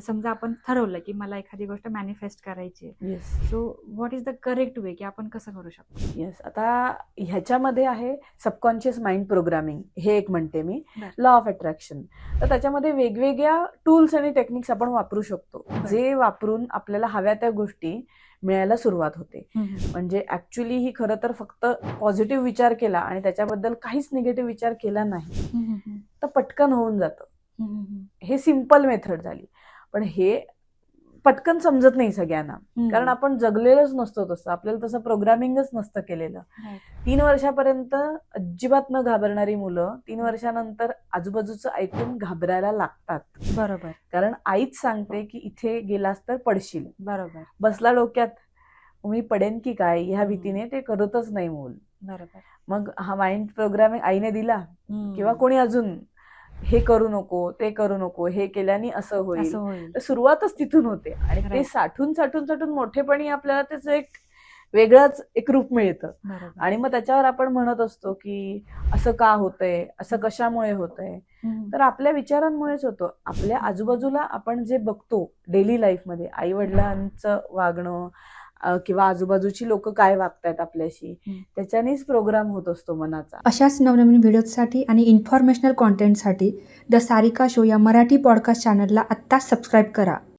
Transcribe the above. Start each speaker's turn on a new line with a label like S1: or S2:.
S1: आता समजा आपण ठरवलं की मला एखादी गोष्ट मॅनिफेस्ट करायची आहे.
S2: Yes
S1: so what is the correct way की आपण कसं करू शकतो?
S2: येस आता ह्याच्यामध्ये आहे सबकॉन्शियस माइंड प्रोग्रामिंग हे एक म्हणते मी. लॉ ऑफ अट्रॅक्शन तर त्याच्यामध्ये वेगवेगळ्या टूल्स आणि टेक्निक्स आपण वापरू शकतो. जे वापरून आपल्याला हव्या त्या गोष्टी मिळायला सुरुवात होते. म्हणजे ऍक्च्युली ही खरं तर फक्त पॉझिटिव्ह विचार केला आणि त्याच्याबद्दल काहीच निगेटिव्ह विचार केला नाही. तर पटकन होऊन जातं. हे सिंपल मेथड झाली. पण हे पटकन समजत नाही सगळ्यांना. कारण आपण जगलेलोच नसतो तसं. आपल्याला तसं प्रोग्रामिंगच नसतं केलेलं. तीन वर्षापर्यंत अजिबात न घाबरणारी मुलं तीन वर्षानंतर आजूबाजूचं ऐकून घाबरायला लागतात.
S1: बरोबर.
S2: कारण आईच सांगते की इथे गेलास तर पडशील.
S1: बरोबर.
S2: बसला डोक्यात मी पडेन की काय? ह्या भीतीने ते करतच नाही मूल.
S1: बरोबर.
S2: मग हा माइंड प्रोग्रामिंग आईने दिला. किंवा कोणी अजून हे करू नको ते करू नको हे केल्याने असं होईल. तर सुरुवातच तिथून होते. आणि ते. साठून साठून साठून मोठेपणी आपल्याला त्याचं एक वेगळंच एक रूप मिळतं. आणि मग त्याच्यावर आपण म्हणत असतो की असं का होतंय? असं कशामुळे होतंय. तर आपल्या विचारांमुळेच होतं. आपल्या आजूबाजूला आपण जे बघतो डेली लाईफमध्ये आई वडिलांचं वागणं किंवा आजूबाजूची लोक काय वागतायत आपल्याशी. त्याच्यानेच प्रोग्राम होत असतो मनाचा
S3: अशाच नवनवीन व्हिडिओजसाठी आणि इन्फॉर्मेशनल कॉन्टेंटसाठी द सारिका शो या मराठी पॉडकास्ट चॅनलला आत्ताच सबस्क्राईब करा